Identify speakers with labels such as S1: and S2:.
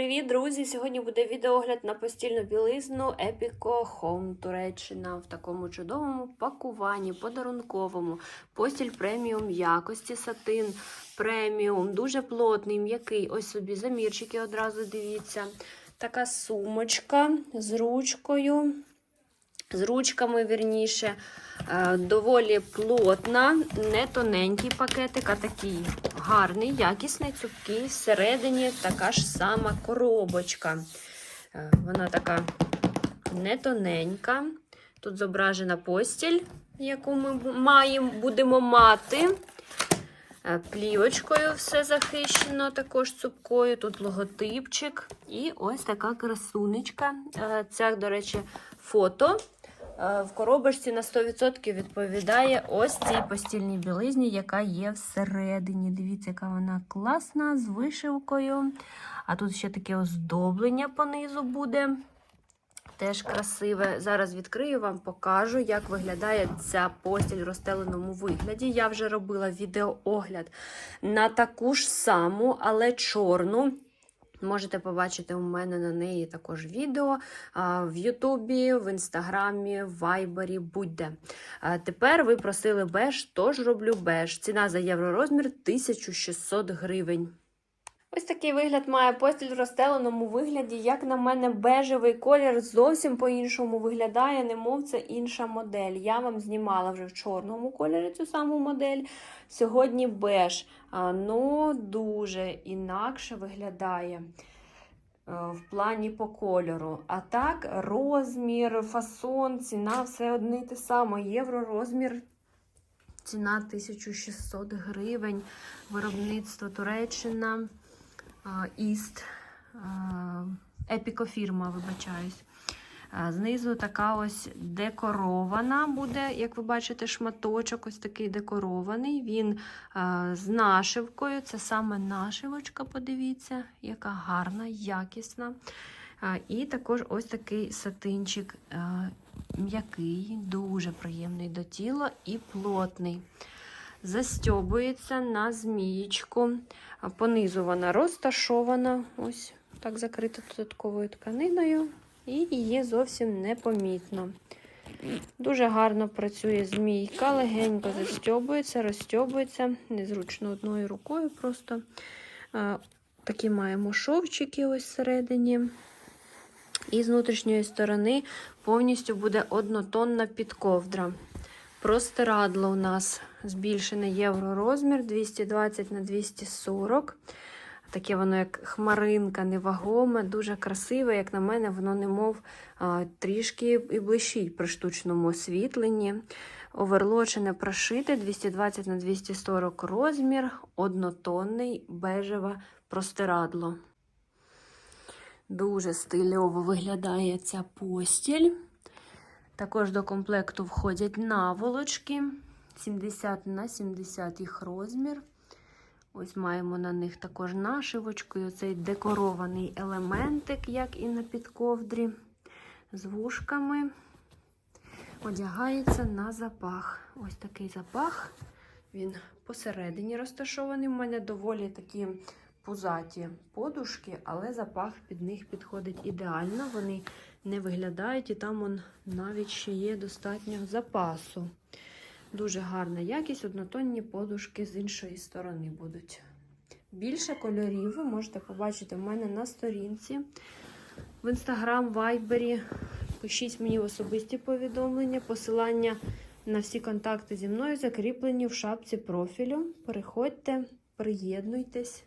S1: привіт, друзі! Сьогодні буде відеогляд на постільну білизну Epico Home Туреччина в такому чудовому пакуванні, подарунковому. Постіль преміум якості, сатин преміум, дуже плотний, м'який. Ось собі замірчики одразу дивіться. Така сумочка з ручкою. З ручками, вірніше, Е, доволі плотна, не тоненький пакетик, а такий гарний, якісний, цупкий. Всередині така ж сама коробочка. Е, Вона така не тоненька. Тут зображена постіль, яку ми маємо, будемо мати. Е, Плівочкою все захищено, також цупкою. Тут логотипчик. І ось така красунечка. Це, до речі, фото. Е, В коробочці на 100% відповідає ось цій постільній білизні, яка є всередині. Дивіться, яка вона класна, з вишивкою. А тут ще таке оздоблення понизу буде. Теж красиве. Зараз відкрию вам, покажу, як виглядає ця постіль в розстеленому вигляді. Я вже робила відеоогляд на таку ж саму, але чорну. Можете побачити у мене на неї також відео в Ютубі, в Інстаграмі, в Вайбері, будь-де. Тепер ви просили беж, тож роблю беж. Ціна за євророзмір 1600 гривень. Ось такий вигляд має постіль в розстеленому вигляді. Як на мене, бежевий колір зовсім по-іншому виглядає, немов це інша модель. Я вам знімала вже в чорному кольорі цю саму модель. Сьогодні беж. Ну, дуже інакше виглядає е, в плані по кольору. А так, розмір, фасон, ціна все одне те саме. Євро розмір. Ціна 1600 гривень. Виробництво Туреччина. Іст. Епікофірма, вибачаюсь. Знизу така ось декорована буде, як ви бачите, шматочок ось такий декорований. Він з нашивкою. Це саме нашивочка, подивіться, яка гарна, якісна. І також ось такий сатинчик м'який, дуже приємний до тіла і плотний. Застьобується на змієчку. Понизу вона розташована, ось так закрита додатковою тканиною, і її зовсім непомітно. Дуже гарно працює змійка, легенько застьобується, розстьобується, незручно одною рукою просто. Такі маємо шовчики ось всередині. І з внутрішньої сторони повністю буде однотонна підковдра. Простирадло у нас збільшений євророзмір 220 на 240. Таке воно як хмаринка, невагоме, дуже красиве, як на мене, воно немов трішки і блищить при штучному освітленні. Оверлочене прошите 220 на 240 розмір, однотонний бежеве простирадло. Дуже стильово виглядає ця постіль. Також до комплекту входять наволочки 70 на 70 їх розмір. Ось маємо на них також нашивочку. І оцей декорований елементик, як і на підковдрі, з вушками. Одягається на запах. Ось такий запах. Він посередині розташований. У мене доволі такі пузаті подушки, але запах під них підходить ідеально. Вони не виглядають, і там он навіть ще є достатньо запасу. Дуже гарна якість, однотонні подушки з іншої сторони будуть. Більше кольорів ви можете побачити в мене на сторінці в інстаграм, вайбері. Пишіть мені в особисті повідомлення. Посилання на всі контакти зі мною закріплені в шапці профілю. Переходьте, приєднуйтесь.